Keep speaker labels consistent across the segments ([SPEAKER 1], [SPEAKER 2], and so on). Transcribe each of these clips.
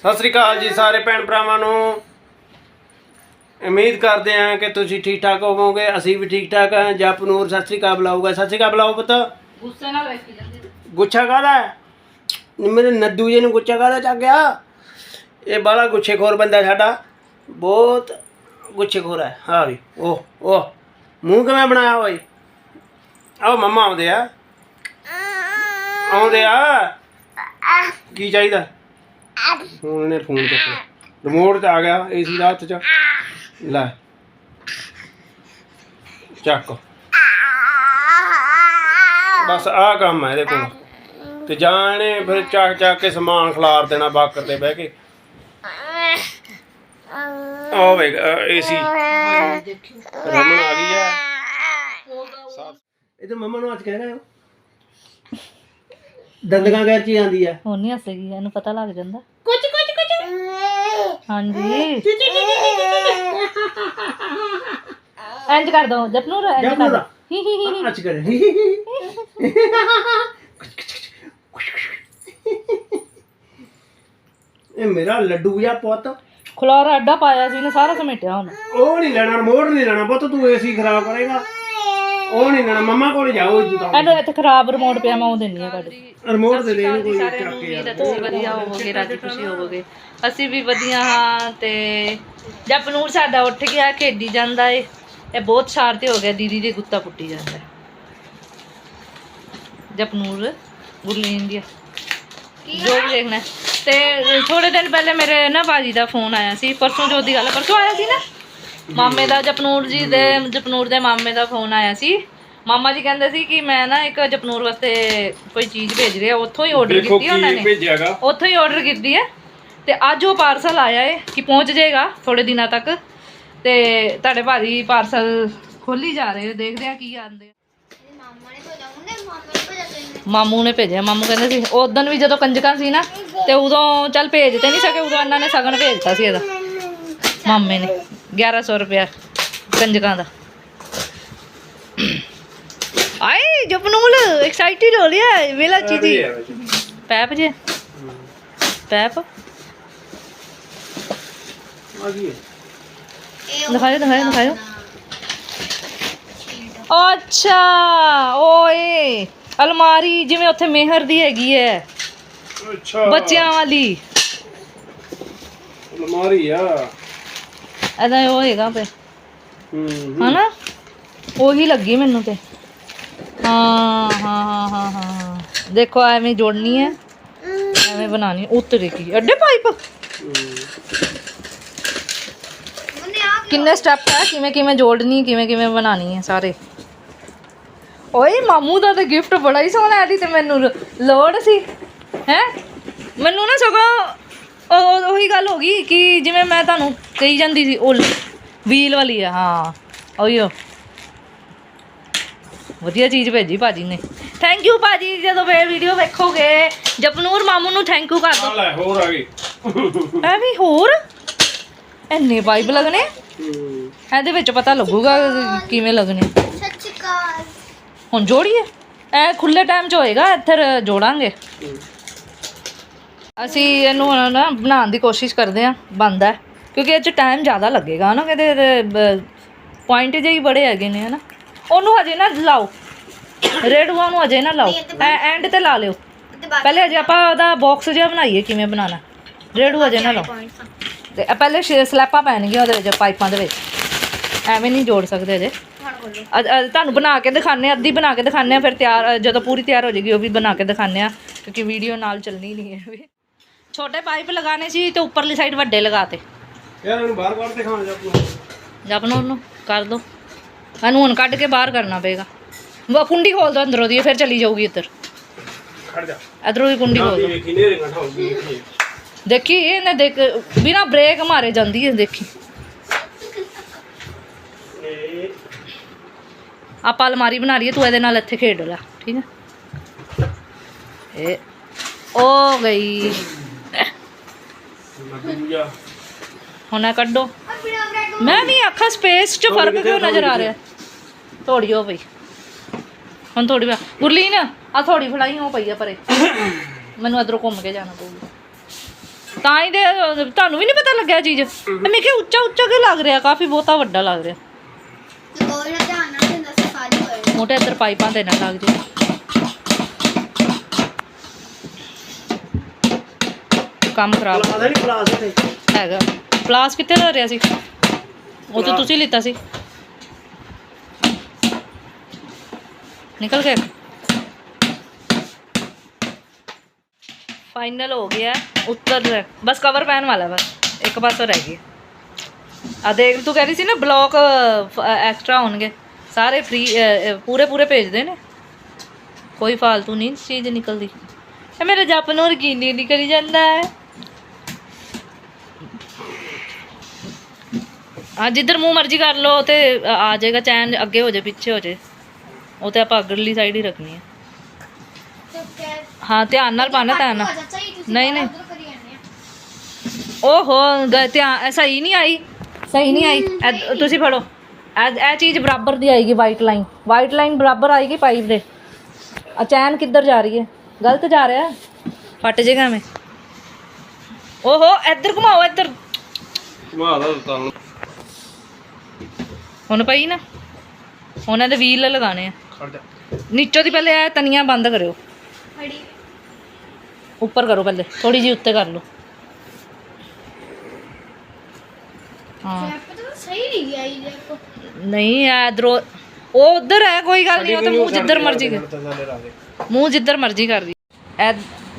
[SPEAKER 1] ਸਤਿ ਸ੍ਰੀ ਅਕਾਲ ਜੀ ਸਾਰੇ ਭੈਣ ਭਰਾਵਾਂ ਨੂੰ। ਉਮੀਦ ਕਰਦੇ ਹਾਂ ਕਿ ਤੁਸੀਂ ਠੀਕ ਠਾਕ ਹੋਵੋਗੇ ਅਸੀਂ ਵੀ ਠੀਕ ਠਾਕ ਹਾਂ। ਜਪ ਨੂਰ ਸਤਿ ਸ੍ਰੀ ਅਕਾਲ ਬੁਲਾਊਗਾ। ਸਤਿ ਸ੍ਰੀ ਅਕਾਲ ਬੁਲਾਓ ਪੁੱਤ।
[SPEAKER 2] ਗੁੱਸੇ ਨਾਲ ਵੇਖੀ ਜਾਂਦੇ
[SPEAKER 1] ਗੁੱਛਾ ਕਾਹਦਾ ਹੈ? ਮੇਰੇ ਨੱਦੂ ਜੀ ਨੂੰ ਗੁੱਛਾ ਕਾਹਦਾ ਚੱਕ ਗਿਆ? ਇਹ ਬਾਲਾ ਗੁੱਛੇਖੋਰ ਬੰਦਾ ਸਾਡਾ। ਬਹੁਤ ਗੁੱਛੇਖੋਰ ਹੈ। ਹਾਂ ਵੀ ਉਹ ਉਹ। ਮੂੰਹ ਕਿਵੇਂ ਬਣਾਇਆ ਓਏ? ਆਓ ਮੰਮਾ ਆਉਂਦੇ ਆ। ਆਉਂਦੇ ਆ। ਕੀ ਚਾਹੀਦਾ? ਹੁਣ ਇਹਨੇ ਫੋਨ ਚੱਕਿਆ। ਰਿਮੋਟ ਤੇ ਆ ਗਿਆ ਏਸੀ ਦਾ ਹੱਥ ਚ। ਲੈ। ਚੱਕ। ਬਸ ਆਹ ਕੰਮ ਹੈ ਇਹਦੇ ਕੋਲ। ਤੇ ਜਾਣੇ ਫਿਰ ਚੱਕ ਚੱਕ ਕੇ ਸਮਾਨ ਖਿਲਾਰ ਦੇਣਾ ਬੱਕ ਤੇ ਬਹਿ ਕੇ। ਆ ਵੇਖ ਏਸੀ ਰਮਨ ਆ ਗਈ ਹੈ ਇਹ ਮੰਮਾ ਨੂੰ ਅੱਜ ਕਹਿ ਰਹੇ ਹੋ। ਦੰਦਗਾ ਗੈਰ ਚ ਆਂਦੀ ਆ।
[SPEAKER 2] ਹੁਣ ਨਹੀਂ ਹੱਸੇਗੀ, ਇਹਨੂੰ ਪਤਾ ਲੱਗ ਜਾਂਦਾ। ਹਾਂਜੀ। ਇੰਜ ਕਰ ਦੋ ਜਪਨੂਰ ਇੰਜ ਕਰ ਦੋ।
[SPEAKER 1] ਜਪਨੂਰ।
[SPEAKER 2] ਹੀ ਹੀ ਹੀ।
[SPEAKER 1] ਅੱਜ ਕਰੇ। ਇਹ ਮੇਰਾ ਲੱਡੂ ਜਿਹਾ ਪੁੱਤ।
[SPEAKER 2] ਖੁਲਾਰਾ ਅੱਡਾ ਪਾਇਆ ਸੀ ਨੇ ਸਾਰਾ ਸਮੇਟਿਆ ਹੁਣ।
[SPEAKER 1] ਉਹ ਨਹੀਂ ਲੈਣਾ ਰਿਮੋਟ ਨਹੀਂ ਲੈਣਾ ਪੁੱਤ ਤੂੰ ਏਸੀ ਖਰਾਬ ਕਰੇਗਾ। ਉਹ ਨਹੀਂ ਲੈਣਾ ਮੰਮਾ ਕੋਲ ਜਾਓ ਜੀ ਤਾਂ
[SPEAKER 2] ਇਹਨੂੰ ਇੱਥੇ ਖਰਾਬ ਰਿਮੋਟ ਪਿਆ ਮੈਂ ਉਹ ਦਿੰਨੀ ਆ ਕੱਢ
[SPEAKER 1] ਰਿਮੋਟ ਦੇ ਦੇ ਕੋਈ
[SPEAKER 2] ਉਮੀਦ ਹੈ ਤੁਸੀਂ ਵਧੀਆ ਹੋਵੋਗੇ ਰਾਜੀ ਖੁਸ਼ੀ ਹੋਵੋਗੇ। ਅਸੀਂ ਵੀ ਵਧੀਆ ਹਾਂ ਤੇ ਜਪਨੂਰ ਸਾਡਾ ਉੱਠ ਗਿਆ ਖੇਡੀ ਜਾਂਦਾ ਏ। ਇਹ ਬਹੁਤ ਸ਼ਾਰਤੀ ਹੋ ਗਿਆ ਦੀਦੀ ਦੇ ਗੁੱਤਾ ਪੁੱਟੀ ਜਾਂਦਾ ਹੈ। ਜਪਨੂਰ ਗੁਰਲੀਨ ਦੀ ਜੋ ਵੀ ਦੇਖਣਾ ਹੈ। ਤੇ ਥੋੜੇ ਦਿਨ ਪਹਿਲੇ ਮੇਰੇ ਨਾ ਬਾਜੀ ਦਾ ਫੋਨ ਆਇਆ ਸੀ ਪਰਸੋਂ ਜੋ ਦੀ ਗੱਲ ਹੈ, ਪਰਸੋਂ ਆਇਆ ਸੀ ਨਾ? ਮਾਮੇ ਦਾ ਜਪਨੂਰ ਜੀ ਦੇ ਜਪਨੂਰ ਦੇ ਮਾਮੇ ਦਾ ਫੋਨ ਆਇਆ ਸੀ। ਮਾਮਾ ਜੀ ਕਹਿੰਦੇ ਸੀ ਕਿ ਮੈਂ ਨਾ ਇੱਕ ਜਪਨੂਰ ਵਾਸਤੇ ਕੋਈ ਚੀਜ਼ ਭੇਜ ਰਿਹਾ ਉੱਥੋਂ ਹੀ ਆਰਡਰ ਕੀਤੀ ਉਹਨਾਂ ਨੇ।
[SPEAKER 1] ਭੇਜਿਆਗਾ
[SPEAKER 2] ਉੱਥੋਂ ਹੀ ਆਰਡਰ ਕੀਤੀ ਹੈ ਤੇ ਅੱਜ ਉਹ ਪਾਰਸਲ ਆਇਆ ਹੈ ਕਿ ਪਹੁੰਚ ਜਾਏਗਾ ਥੋੜੇ ਦਿਨਾਂ ਤੱਕ। ਤੇ ਤੁਹਾਡੇ ਭਾਜੀ ਪਾਰਸਲ ਖੋਲੀ ਜਾ ਰਹੇ ਦੇਖਦੇ ਆ ਕੀ ਆਂਦੇ ਮਾਮੂ ਨੇ ਭੇਜਿਆ ਮਾਮੂ ਕਹਿੰਦੇ ਸੀ ਉਦੋਂ ਵੀ ਜਦੋਂ ਕੰਜਕਾਂ ਸੀ ਨਾ ਤੇ ਉਦੋਂ ਚੱਲ ਭੇਜ ਤੇ ਨਹੀਂ ਸਕੇ ਉਦੋਂ ਇਹਨਾਂ ਨੇ ਸਗਨ ਭੇਜਤਾ ਸੀ ਇਹਦਾ। ਮਾਮੇ ਨੇ। 1100 ਰੁਪਇਆ ਕੰਜਕਾਂ ਦਾ। ਆਏ ਜਪਨੂਲ ਐਕਸਾਈਟਡ ਹੋ ਲਿਆ ਵੇਲਾ ਚੀਜੀ। ਪੈਪ ਜੇ। ਪੈਪ।
[SPEAKER 1] ਆ ਗਈ ਹੈ।
[SPEAKER 2] ਦਿਖਾਓ ਦਿਖਾਓ ਦਿਖਾਓ ਅੱਛਾ ਓਏ ਅਲਮਾਰੀ ਜਿਵੇਂ ਉੱਥੇ ਮਿਹਰ ਦੀ ਹੈਗੀ ਹੈ।
[SPEAKER 1] ਅੱਛਾ।
[SPEAKER 2] ਬੱਚਿਆਂ ਵਾਲੀ।
[SPEAKER 1] ਅਲਮਾਰੀ ਆ।
[SPEAKER 2] ਐਦਾ ਉਹ ਹੈਗਾ ਪੇ
[SPEAKER 1] ਹੂੰ
[SPEAKER 2] ਹਨਾ? ਉਹੀ ਲੱਗੀ ਮੈਨੂੰ ਤੇ। ਹਾਂ ਹਾਂ ਹਾਂ ਹਾਂ ਹਾਂ ਹਾਂ। ਦੇਖੋ ਐਵੇਂ ਜੋੜਨੀ ਹੈ। ਐਵੇਂ ਬਣਾਣੀ ਉਤਰੇਗੀ ਐਡੇ ਪਾਈਪ। ਕਿੰਨੇ ਸਟੈਪ ਹੈ? ਕਿਵੇਂ ਕਿਵੇਂ ਜੋੜਨੀ ਕਿਵੇਂ ਕਿਵੇਂ ਬਣਾਣੀ ਹੈ ਸਾਰੇ? ਓਏ ਮਾਮੂ ਦਾ ਤਾਂ ਗਿਫਟ ਬੜਾ ਹੀ ਸੋਹਣਾ ਆਦੀ ਤੇ ਮੈਨੂੰ ਲੋੜ ਸੀ। ਹੈ? ਮੈਨੂੰ ਨਾ ਸਗੋਂ ਉਹ- ਉਹ- ਉਹੀ ਗੱਲ ਹੋ ਗਈ ਕਿ ਜਿਵੇਂ ਮੈਂ ਤੁਹਾਨੂੰ ਕਹੀ ਜਾਂਦੀ ਸੀ ਉਹ ਵੀਲ ਵਾਲੀ ਆ ਹਾਂ ਉਹੀਓ ਵਧੀਆ ਚੀਜ਼ ਭੇਜੀ ਭਾਜੀ ਨੇ। ਥੈਂਕ ਯੂ ਭਾਜੀ ਜਦੋਂ ਵੇ ਵੀਡੀਓ ਵੇਖੋਗੇ ਜਪਨੂਰ ਮਾਮੂ ਨੂੰ ਥੈਂਕ ਯੂ ਕਰ
[SPEAKER 1] ਆ ਲੈ ਹੋਰ ਆ ਗਈ।
[SPEAKER 2] ਐ ਵੀ ਹੋਰ? ਐਨੇ ਪਾਈਪ ਲੱਗਣੇ?
[SPEAKER 1] ਹੂੰ
[SPEAKER 2] ਇਹਦੇ ਵਿੱਚ ਪਤਾ ਲੱਗੂਗਾ ਕਿਵੇਂ ਲੱਗਣੇ। ਹੁਣ ਜੋੜੀਏ? ਐ ਖੁੱਲੇ ਟਾਈਮ 'ਚ ਹੋਏਗਾ ਇੱਧਰ ਜੋੜਾਂਗੇ। ਅਸੀਂ ਇਹਨੂੰ ਹੁਣ ਨਾ ਬਣਾਉਣ ਦੀ ਕੋਸ਼ਿਸ਼ ਕਰਦੇ ਆ ਬੰਦਾ ਕਿਉਂਕਿ ਇਹ 'ਚ ਟਾਈਮ ਜ਼ਿਆਦਾ ਲੱਗੇਗਾ ਨਾ ਕਿਤੇ ਪੁਆਇੰਟ ਜਿਹੇ ਹੀ ਬੜੇ ਹੈਗੇ ਨੇ ਹਨਾ? ਉਹਨੂੰ ਹਜੇ ਨਾ ਲਾਓ। ਰੇਡੂਆ ਨੂੰ ਹਜੇ ਨਾ ਲਾਓ। ਐਂਡ ਤੇ ਲਾ ਲਿਓ। ਪਹਿਲੇ ਹਜੇ ਆਪਾਂ ਉਹਦਾ ਬਾਕਸ ਜਿਹਾ ਬਣਾਈਏ ਕਿਵੇਂ ਬਣਾਉਣਾ। ਰੇਡੂ ਹਜੇ ਨਾ ਲਾਓ। ਤੇ ਪਹਿਲੇ ਸਲੈਪਾਂ ਪੈਣਗੀਆਂ ਉਹਦੇ ਵਿੱਚ ਪਾਈਪਾਂ ਦੇ ਵਿੱਚ। ਐਵੇਂ ਨਹੀਂ ਜੋੜ ਸਕਦੇ ਅੱਜ ਤੁਹਾਨੂੰ ਬਣਾ ਕੇ ਦਿਖਾਣੇ ਆ ਅੱਧੀ ਬਣਾ ਕੇ ਦਿਖਾਣੇ ਆ ਫਿਰ ਤਿਆਰ ਜਦੋਂ ਪੂਰੀ ਤਿਆਰ ਹੋ ਜਾਏਗੀ ਉਹ ਵੀ ਬਣਾ ਕੇ ਦਿਖਾਣੇ ਆ ਕਿਉਂਕਿ ਵੀਡੀਓ ਨਾਲ ਚੱਲਣੀ ਨਹੀਂ ਹੈ। ਵੀ ਛੋਟੇ ਪਾਈਪ ਲਗਾਣੇ ਸੀ ਤੇ ਉੱਪਰਲੀ ਸਾਈਡ ਵੱਡੇ ਲਗਾਤੇ।
[SPEAKER 1] ਯਾਰ ਇਹਨੂੰ ਬਾਹਰ ਬਾਹਰ ਦਿਖਾਉਣ ਜਾ ਤੂੰ
[SPEAKER 2] ਜਪਨ ਉਹਨੂੰ ਕਰ ਦੋ। ਇਹਨੂੰ ਹੁਣ ਕੱਢ ਕੇ ਬਾਹਰ ਕਰਨਾ ਪਏਗਾ। ਉਹ ਕੁੰਡੀ ਖੋਲ ਦੋ ਅੰਦਰੋਂ ਦੀ ਫਿਰ ਚਲੀ ਜਾਊਗੀ ਇੱਧਰ।
[SPEAKER 1] ਖੜ ਜਾ।
[SPEAKER 2] ਇਧਰੋਂ ਦੀ ਕੁੰਡੀ ਖੋਲ ਦੋ।
[SPEAKER 1] ਵੇਖੀ ਨੇ ਰਿੰਗਾ ਠਾਉਗੀ ਵੇਖੀ।
[SPEAKER 2] ਦੇਖੀ ਇਹਨੇ ਦੇਖ ਬਿਨਾ ਬ੍ਰੇਕ ਮਾਰੇ ਜਾਂਦੀ ਹੈ ਦੇਖੀ।
[SPEAKER 1] ਇਹ
[SPEAKER 2] ਆਪਾਂ ਅਲਮਾਰੀ ਬਣਾ ਲਈਏ ਤੂੰ ਇਹਦੇ ਨਾਲ ਇੱਥੇ ਖੇਡ ਲੈ ਠੀਕ ਹੈ? ਇਹ ਹੋ ਗਈ।
[SPEAKER 1] ਨਦੂਆ
[SPEAKER 2] ਹੁਣ ਇਹ ਕੱਢੋ। ਮੈਂ ਨਹੀਂ ਆਖਾ ਸਪੇਸ 'ਚ ਫ਼ਰਕ ਕਿਉਂ ਨਜ਼ਰ ਆ ਰਿਹਾ? ਥੋੜੀ ਹੋ ਪਈ ਹੁਣ ਥੋੜੀ ਗੁਰਲੀਨ ਆ ਥੋੜੀ ਫੜਾਈ ਹੋ ਪਈ ਆ ਪਰੇ। ਮੈਨੂੰ ਅਧਰੋਂ ਘੁੰਮ ਕੇ ਜਾਣਾ ਪਊਗਾ। ਤਾਂ ਹੀ ਤੇ ਅਹ, ਤੁਹਾਨੂੰ ਵੀ ਨਹੀਂ ਪਤਾ ਲੱਗਿਆ ਚੀਜ਼? ਮੈਂ ਕਿਹਾ ਉੱਚਾ ਉੱਚਾ ਕਿ ਲੱਗ ਰਿਹਾ? ਕਾਫੀ ਬਹੁਤਾ ਵੱਡਾ ਲੱਗ ਰਿਹਾ।
[SPEAKER 3] ਤੇ ਕੋਈ ਨਾ ਧਿਆਨ ਨਾਲ ਦਿੰਦਾ ਸੀ ਖਾਲੀ ਹੋਏ।
[SPEAKER 2] ਮੋਟੇ ਇੱਧਰ ਪਾਈਪਾਂ ਤੇ ਨਾ ਲੱਗ ਜੇ। ਕੰਮ ਖਰਾਬ
[SPEAKER 1] ਪਤਾ ਨਹੀਂ ਪਲਾਸ ਤੇ
[SPEAKER 2] ਹੈਗਾ। ਪਲਾਸ ਕਿੱਥੇ ਦਾ ਰਿਹਾ ਸੀ? ਉਹ ਤਾਂ ਤੁਸੀਂ ਲਿੱਤਾ ਸੀ। ਨਿਕਲ ਗਿਆ ਫਾਈਨਲ ਹੋ ਗਿਆ ਉੱਤਰ ਰਿਹਾ। ਬਸ ਕਵਰ ਪੈਣ ਵਾਲਾ ਬਸ। ਇੱਕ ਪਾਸੋਂ ਰਹਿ ਗਿਆ ਆ ਦੇਖ ਤੂੰ ਕਹਿ ਰਹੀ ਸੀ ਨਾ ਬਲੌਕ ਐਕਸਟਰਾ ਹੋਣਗੇ। ਸਾਰੇ ਫ੍ਰੀ ਪੂਰੇ ਪੂਰੇ ਭੇਜਦੇ ਨੇ। ਕੋਈ ਫਾਲਤੂ ਨਹੀਂ ਚੀਜ਼ ਨਿਕਲਦੀ। ਇਹ ਮੇਰੇ ਜਪ ਨੂੰ ਯਕੀਨ ਨਹੀਂ ਕਰੀ ਜਾਂਦਾ ਹੈ। ਆ ਜਿੱਧਰ ਮੂੰਹ ਮਰਜ਼ੀ ਕਰ ਲਓ ਤੇ ਆ ਜਾਏਗਾ ਚੈਨ ਅੱਗੇ ਹੋ ਜਾਏ ਪਿੱਛੇ ਹੋ ਜਾਏ। ਉਹ ਤੇ ਆਪਾਂ ਅਗਲੀ ਸਾਈਡ ਹੀ ਰੱਖਣੀ ਹੈ। ਹਾਂ ਧਿਆਨ ਨਾਲ ਪਾਣਾ ਧਿਆਨ ਨਾਲ। ਨਹੀਂ, ਨਹੀਂ। ਓਹੋ ਧਿਆਨ ਸਹੀ ਨਹੀਂ ਆਈ। ਸਹੀ ਨਹੀਂ ਆਈ। ਇਹ- ਤੁਸੀਂ ਫੜੋ। ਇਹ ਚੀਜ਼ ਬਰਾਬਰ ਦੀ ਆਏਗੀ ਵਾਈਟ ਲਾਈਨ ਵਾਈਟ ਲਾਈਨ ਬਰਾਬਰ ਆਏਗੀ ਪਾਈਪ ਦੇ। ਆ ਚੈਨ ਕਿੱਧਰ ਜਾ ਰਹੀ ਹੈ? ਗਲਤ ਜਾ ਰਿਹਾ? ਹੈ। ਫਟ ਜਾਏਗਾ ਮੈਂ ਓਹੋ ਇੱਧਰ ਘੁਮਾਓ ਇੱਧਰ।
[SPEAKER 1] ਮਾਦਾ ਤਾਂ
[SPEAKER 2] ਹੁਣ। ਪਈ ਨਾ ਉਹਨਾਂ ਦੇ ਵੀਲ ਲਗਾਣੇ ਆ।
[SPEAKER 1] ਖੜ ਜਾ।
[SPEAKER 2] ਨੀਚੋਂ ਦੀ ਪਹਿਲੇ ਇਹ ਤਨੀਆਂ ਬੰਦ ਕਰਿਓ।
[SPEAKER 3] ਫੜੀ।
[SPEAKER 2] ਉੱਪਰ ਕਰੋ ਪਹਿਲੇ ਥੋੜੀ ਜਿਹੀ ਉੱਤੇ ਕਰ ਲਓ। ਹਾਂ।
[SPEAKER 3] ਸਹੀ ਨਹੀਂ ਗਿਆ ਇਹ ਦੇਖੋ।
[SPEAKER 2] ਨਹੀਂ ਇਧਰੋਂ ਉਹ ਉਧਰ ਹੈ ਕੋਈ ਗੱਲ ਨਹੀਂ ਉਹ ਤਾਂ ਮੂੰਹ ਜਿੱਧਰ ਮਰਜ਼ੀ
[SPEAKER 1] ਦੇ।
[SPEAKER 2] ਮੂੰਹ ਜਿੱਧਰ ਮਰਜ਼ੀ ਕਰ ਦੀ। ਐ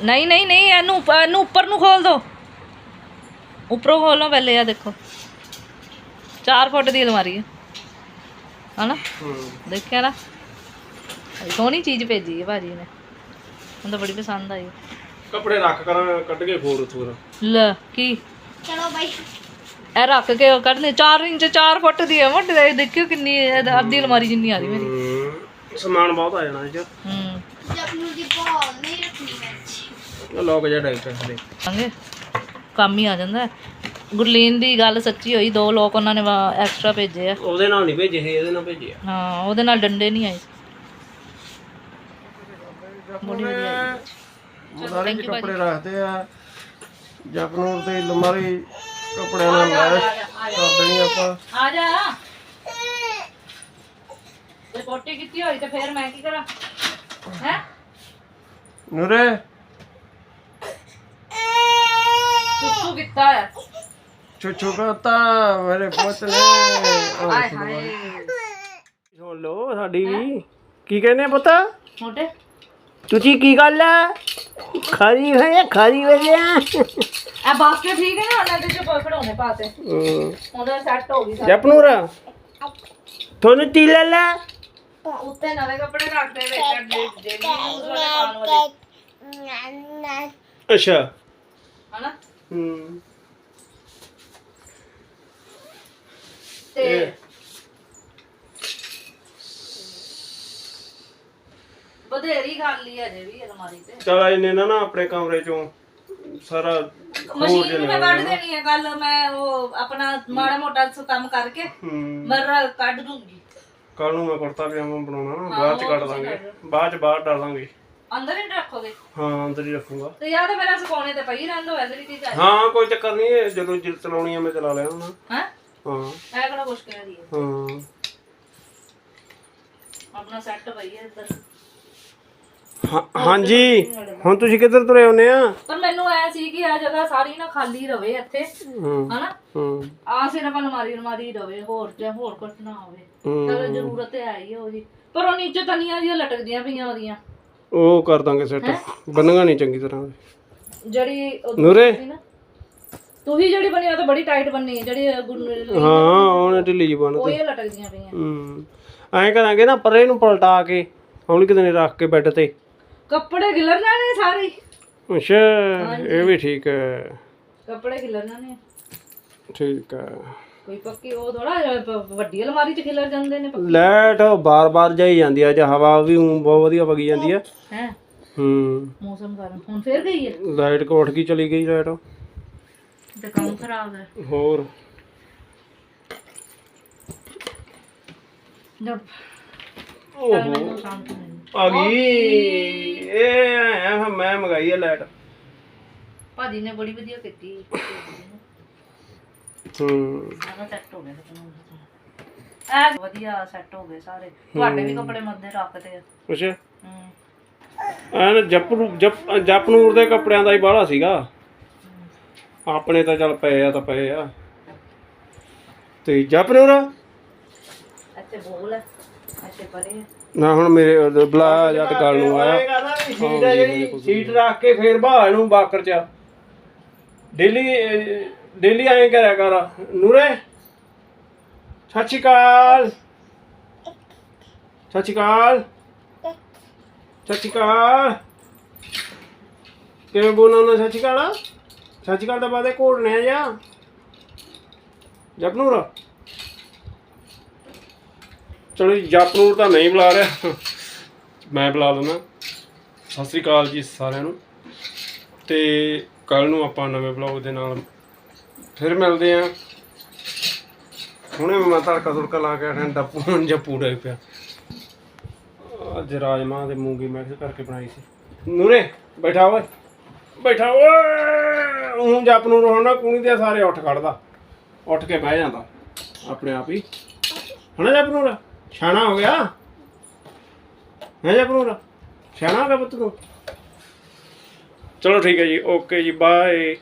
[SPEAKER 2] ਨਹੀਂ ਨਹੀਂ ਨਹੀਂ ਇਹਨੂੰ ਇਹਨੂੰ ਉੱਪਰ ਨੂੰ ਖੋਲ ਦੋ। ਉੱਪਰੋਂ ਖੋਲੋ ਪਹਿਲੇ ਆ ਦੇਖੋ। 4 ਫੁੱਟ ਦੀ ਅਲਮਾਰੀ ਹੈ। ਹਨਾ?
[SPEAKER 1] ਹੂੰ।
[SPEAKER 2] ਦੇਖਿਆ ਨਾ? ਸੋਹਣੀ ਚੀਜ਼ ਭੇਜੀ ਹੈ ਭਾਜੀ ਨੇ। ਮੈਨੂੰ ਤਾਂ ਬੜੀ ਪਸੰਦ ਆਈ।
[SPEAKER 1] ਕੱਪੜੇ ਰੱਖ ਕਰ ਕੱਢ ਕੇ ਖੋਰ ਉਥੋਂ
[SPEAKER 2] ਲੈ ਕੀ?
[SPEAKER 3] ਚਲੋ ਬਾਈ।
[SPEAKER 2] ਇਹ ਰੱਖ ਕੇ ਉਹ ਕੱਢਨੇ 4 ਇੰਚ 4 ਫੁੱਟ ਦੀ ਹੈ। ਮੋਟੀ ਦੇ ਦੇਖਿਓ ਕਿੰਨੀ ਅੱਧੀ ਅਲਮਾਰੀ ਜਿੰਨੀ ਆ ਰਹੀ ਮੇਰੀ।
[SPEAKER 1] ਸਮਾਨ ਬਹੁਤ ਆ ਜਾਣਾ ਇਹ ਚ।
[SPEAKER 2] ਹੂੰ।
[SPEAKER 3] ਜਬ ਨੂੰ ਦੀ ਬਾਲ ਨਹੀਂ ਰੱਖਣੀ
[SPEAKER 1] ਇਹ ਲੋਕ ਜਿਹਾ ਡਾਇਰੈਕਟਰ ਸਾਡੇ
[SPEAKER 2] ਸੰਗੇ ਕੰਮ ਹੀ ਆ ਜਾਂਦਾ। ਗੁਰਲੀਨ ਦੀ ਗੱਲ ਸੱਚੀ ਹੋਈ ਦੋ ਲੋਕ ਉਹਨਾਂ ਨੇ ਐਕਸਟਰਾ ਭੇਜੇ ਆ।
[SPEAKER 1] ਉਹਦੇ ਨਾਲ ਨਹੀਂ ਭੇਜੇ ਸੀ ਇਹਦੇ ਨਾਲ ਭੇਜੇ ਆ।
[SPEAKER 2] ਹਾਂ ਉਹਦੇ ਨਾਲ ਡੰਡੇ ਨਹੀਂ ਆਏ। ਬੜੀ ਵਧੀਆ।
[SPEAKER 1] ਮਸਾਲੇ ਦੇ ਕੱਪੜੇ ਰੱਖਦੇ ਆ। ਜਪਨੂਰ ਤੇ ਲਮਾਰੀ ਕੱਪੜਿਆਂ ਨਾਲ ਲੈਸ ਕਰ ਦੇਣੀ ਆਪਾਂ।
[SPEAKER 2] ਆ ਜਾ। ਤੇ ਪੋਟੀ ਕੀਤੀ ਹੋਈ ਤੇ ਫੇਰ ਮੈਂ ਕੀ ਕਰਾਂ? ਹੈ?
[SPEAKER 1] ਨੂਰੇ।
[SPEAKER 2] ਸੁੱਸੂ ਕੀਤਾ ਹੈ
[SPEAKER 1] ਛੁੱਛੂ ਕਰਤਾ ਮੇਰੇ ਪੁੱਤ ਨੇ
[SPEAKER 2] ਹਾਏ ਹਾਏ
[SPEAKER 1] ਸੁਣ ਲਓ ਸਾਡੀ ਵੀ ਕੀ ਕਹਿੰਦੇ ਆ ਪੁੱਤ
[SPEAKER 2] ਮੋਟੇ
[SPEAKER 1] ਤੁਸੀਂ ਕੀ ਗੱਲ ਆ ਖਾਰੀ ਹੋਏ ਖਾਰੀ ਵਜਿਆ
[SPEAKER 2] ਆ ਬਾਸਕਟ ਠੀਕ ਹੈ ਨਾ ਉਹਨਾਂ ਦੇ ਚ ਖੜਾਉਣੇ ਪਾਤੇ ਉਹਦਾ ਸੈੱਟ ਹੋ ਗਈ ਸਾਰੀ।
[SPEAKER 1] ਜਪਨੂਰ ਤੁਹਾਨੂੰ ਤੀ ਲੈ ਲੈ
[SPEAKER 2] ਉੱਤੇ ਨਵੇਂ ਕੱਪੜੇ ਰੱਖਦੇ ਵਿੱਚ ਡੇਲੀ ਯੂਜ਼ ਵਾਲੇ ਪਾਉਣ ਵਾਲੇ
[SPEAKER 1] ਅੱਛਾ
[SPEAKER 2] ਹਨਾ
[SPEAKER 1] ਹੂੰ
[SPEAKER 2] ਤੇ ਬਧੇਰੀ ਖਾਲੀ ਹੈ ਜੇ ਵੀ ਅਲਮਾਰੀ ਤੇ।
[SPEAKER 1] ਚਲ ਇਹਨੇ ਨਾ ਨਾ ਆਪਣੇ ਕਮਰੇ ਚੋਂ ਸਾਰਾ
[SPEAKER 2] ਮਸ਼ੀਨ ਮੈਂ ਕੱਢ ਦੇਣੀ। ਹੈ ਕੱਲ ਮੈਂ ਉਹ ਆਪਣਾ ਮਾੜਾ ਮੋਟਾ ਸੋ ਕੰਮ ਕਰਕੇ
[SPEAKER 1] ਹੂੰ।
[SPEAKER 2] ਮਰ ਕੱਢ ਦੂੰਗੀ।
[SPEAKER 1] ਕੱਲ ਨੂੰ ਮੈਂ ਕੁੜਤਾ ਪਜਾਮਾ ਬਣਾਉਣਾ ਬਾਅਦ ਚ ਕੱਢ ਦਾਂਗੇ। ਬਾਅਦ ਚ ਬਾਹਰ ਡਾਲਾਂਗੇ।
[SPEAKER 2] ਅੰਦਰ ਹੀ ਰੱਖੋਗੇ
[SPEAKER 1] ਹਾਂ ਅੰਦਰ ਹੀ ਰੱਖੂਗਾ।
[SPEAKER 2] ਤੇ ਯਾਰ ਤਾਂ ਮੇਰਾ ਸੁਕਾਉਣੇ ਤੇ ਪਈ ਰਹਿੰਦੋ ਵੈਸੇ ਵੀ ਚੀਜ਼ ਹੈ।
[SPEAKER 1] ਹਾਂ ਕੋਈ ਚੱਕਰ ਨਹੀਂ ਹੈ, ਜਦੋਂ ਜਿਲ ਚਲਾਉਣੀ ਆ ਮੈਂ ਚਲਾ ਲਿਆ ਹੁਣ।
[SPEAKER 2] ਹੈ?
[SPEAKER 1] ਹਾਂ।
[SPEAKER 2] ਇਹ ਕਿਹੜਾ ਕੁਛ ਕਹਿ ਰਹੀ ਹੈ?
[SPEAKER 1] ਹਾਂ।
[SPEAKER 2] ਆਪਣਾ ਸੈੱਟ ਪਈ ਹੈ ਇੱਧਰ।
[SPEAKER 1] ਹਾਂ- ਹਾਂਜੀ ਹੁਣ ਤੁਸੀਂ ਕਿੱਧਰ ਤੁਰੇ ਹੁੰਨੇ ਆ?
[SPEAKER 2] ਪਰ ਮੈਨੂੰ ਐ ਸੀ ਕਿ ਆ ਜਗ੍ਹਾ ਸਾਰੀ ਨਾ ਖਾਲੀ ਰਵੇ ਇੱਥੇ।
[SPEAKER 1] ਹੂੰ
[SPEAKER 2] ਹਨਾ?
[SPEAKER 1] ਹੂੰ।
[SPEAKER 2] ਆ ਸਿਰਫ ਅਲਮਾਰੀ ਅਲਮਾਰੀ ਰਵੇ ਹੋਰ ਤੇ ਹੋਰ ਕੁਛ ਨਾ ਹੋਵੇ।
[SPEAKER 1] ਹੂੰ।
[SPEAKER 2] ਚਲੋ ਜ਼ਰੂਰਤ ਹੈ ਹੀ ਹੈ ਉਹਦੀ। ਪਰ ਉਹ ਨੀਚੇ ਤਨੀਆਂ ਜਿਹੀਆਂ ਲਟਕਦੀਆਂ ਪਈਆਂ ਉਹਦੀਆਂ।
[SPEAKER 1] ਉਹ ਕਰ ਦਾਂਗੇ ਸੈੱਟ ਬੰਨਗਾ ਨਹੀਂ ਚੰਗੀ ਤਰ੍ਹਾਂ।
[SPEAKER 2] ਜਿਹੜੀ ਉਹ
[SPEAKER 1] ਨੂਰੇ?
[SPEAKER 2] ਸੀ ਨਾ। ਤੂੰ ਹੀ ਜਿਹੜੀ ਬਣੀ ਉਹ ਤਾਂ ਬੜੀ ਟਾਈਟ ਬਣੀ ਹੈ ਜਿਹੜੀ ਗੁਰ-
[SPEAKER 1] ਹਾਂ ਉਹਨੇ ਢਿੱਲੀ ਜੀ ਬੰਨ
[SPEAKER 2] ਉਹ ਇਹ ਲਟਕਦੀਆਂ ਪਈਆਂ।
[SPEAKER 1] ਹੂੰ। ਐਂ ਕਰਾਂਗੇ ਨਾ ਪਰੇ ਨੂੰ ਪਲਟਾ ਕੇ ਹੌਲੀ ਕਿਤੇ ਨੇ ਰੱਖ ਕੇ ਬੈੱਡ ਤੇ।
[SPEAKER 2] ਕੱਪੜੇ ਖਿਲਰ ਜਾਣੇ ਸਾਰੇ। ਹੀ।
[SPEAKER 1] ਅੱਛਾ ਇਹ ਵੀ ਠੀਕ ਹੈ।
[SPEAKER 2] ਕੱਪੜੇ ਖਿਲਰ ਜਾਣੇ
[SPEAKER 1] ਠੀਕ ਹੈ।
[SPEAKER 2] ਕੋਈ ਪੱਕੀ ਉਹ ਥੋੜਾ ਵੱਡੀ ਅਲਮਾਰੀ 'ਚ ਖਿਲਰ ਜਾਂਦੇ ਨੇ
[SPEAKER 1] ਲਾਈਟ ਬਾਰ-ਬਾਰ ਜਾਈ ਜਾਂਦੀ ਆ ਜੇ ਹਵਾ ਵੀ ਊਂ ਬਹੁਤ ਵਧੀਆ ਵਗੀ ਜਾਂਦੀ ਆ।
[SPEAKER 2] ਹੈ।
[SPEAKER 1] ਹੂੰ।
[SPEAKER 2] ਮੌਸਮ ਕਾਰਨ ਹੁਣ ਫੇਰ ਗਈ ਹੈ
[SPEAKER 1] ਲਾਈਟ ਕੋ ਉੱਠ ਗਈ ਚਲੀ ਗਈ ਲਾਈਟ।
[SPEAKER 2] ਤੇ ਕੰਮ ਖਰਾਬ ਹੈ।
[SPEAKER 1] ਹੋਰ।
[SPEAKER 2] ਜਦ
[SPEAKER 1] ਓਹੋ।
[SPEAKER 2] ਮੈਨੂੰ ਸ਼ਾਂਤੀ ਨਹੀਂ
[SPEAKER 1] ਆ ਗਈ। ਇਹ ਐ ਮੈਂ ਮੰਗਾਈ ਆ ਲਾਈਟ।
[SPEAKER 2] ਭਾਜੀ ਨੇ ਬੜੀ ਵਧੀਆ ਕੀਤੀ।
[SPEAKER 1] ਹੂੰ
[SPEAKER 2] ਸਾਰਾ ਸੈੱਟ ਹੋ ਗਿਆ ਐ ਵਧੀਆ ਸੈੱਟ ਹੋ ਗਏ ਸਾਰੇ। ਤੁਹਾਡੇ ਵੀ ਕੱਪੜੇ ਮੱਦੇ ਰੱਖਦੇ ਆ।
[SPEAKER 1] ਅੱਛਾ।
[SPEAKER 2] ਹੂੰ।
[SPEAKER 1] ਐਨ ਜਪਨੂ ਜਪ ਜਪਨੂਰ ਦੇ ਕੱਪੜਿਆਂ ਦਾ ਹੀ ਬਾਹਲਾ ਸੀਗਾ। ਆਪਣੇ ਤਾਂ ਚੱਲ ਪਏ ਆ ਤਾਂ ਪਏ ਆ। ਤੇ ਜਪਨੂਰ
[SPEAKER 2] ਇੱਥੇ ਬੋਲ ਇੱਥੇ ਪਰੇ
[SPEAKER 1] ਨਾ ਹੁਣ ਮੇਰੇ ਬਲਾ ਜੱਟ ਗੱਲ ਨੂੰ ਆਇਆ। ਸੀਟ ਜਿਹੜੀ ਸੀਟ ਰੱਖ ਕੇ ਫੇਰ ਬਾਹਰ ਨੂੰ ਬਾਕਰ ਚ ਡੇਲੀ ਡੇਲੀ ਆਏ ਕਰਿਆ ਕਰ। ਨੂਰੇ ਸਤਿ ਸ਼੍ਰੀ ਅਕਾਲ। ਸਤਿ ਸ਼੍ਰੀ ਅਕਾਲ। ਸਤਿ ਸ਼੍ਰੀ ਅਕਾਲ। ਕਿਵੇਂ ਬੋਲਣਾ ਸਤਿ ਸ਼੍ਰੀ ਅਕਾਲ? ਸਤਿ ਸ਼੍ਰੀ ਅਕਾਲ ਦਾ ਬਾਦੇ ਘੋੜਨੇ ਆ ਜਾਂ ਜਪਨੂਰ। ਚਲੋ ਜੀ, ਜਪਨੂਰ ਤਾਂ ਨਹੀਂ ਬੁਲਾ ਰਿਹਾ। ਮੈਂ ਬੁਲਾ ਦਿੰਦਾ ਸਤਿ ਸ੍ਰੀ ਅਕਾਲ ਜੀ ਸਾਰਿਆਂ ਨੂੰ। ਤੇ ਕੱਲ ਨੂੰ ਆਪਾਂ ਨਵੇਂ ਬਲੌਗ ਦੇ ਨਾਲ ਫਿਰ ਮਿਲਦੇ ਆ। ਹੁਣੇ ਮੈਂ ਤੜਕਾ ਤੁੜਕਾ ਲਾ ਕੇ ਆਠਾਂ ਡੱਪੂ ਹੁਣ ਜੱਪੂ ਡੇ ਪਿਆ। ਅੱਜ ਰਾਜਮਾਂ ਤੇ ਮੂੰਗੀ ਮਿਕਸ ਕਰਕੇ ਬਣਾਈ ਸੀ। ਨੂਰੇ, ਬੈਠਾ ਓਏ। ਬੈਠਾ ਓਏ। ਉਹ ਜਪ ਨੂੰ ਹੁਣ ਕੂਣੀ ਦੇ ਸਾਰੇ ਉੱਠ ਖੜਦਾ। ਉੱਠ ਕੇ ਬਹਿ ਜਾਂਦਾ, ਆਪਣੇ ਆਪ ਹੀ। ਹਣਾ ਜਪ ਨੂੰ ਛਾਣਾ ਹੋ ਗਿਆ। ਹੈ ਜਪ ਨੂੰ ਛਾਣਾ ਹੋ ਗਿਆ ਪੁੱਤ ਨੂੰ ਚਲੋ ਠੀਕ ਹੈ ਜੀ, ਓਕੇ ਜੀ, ਬਾਏ।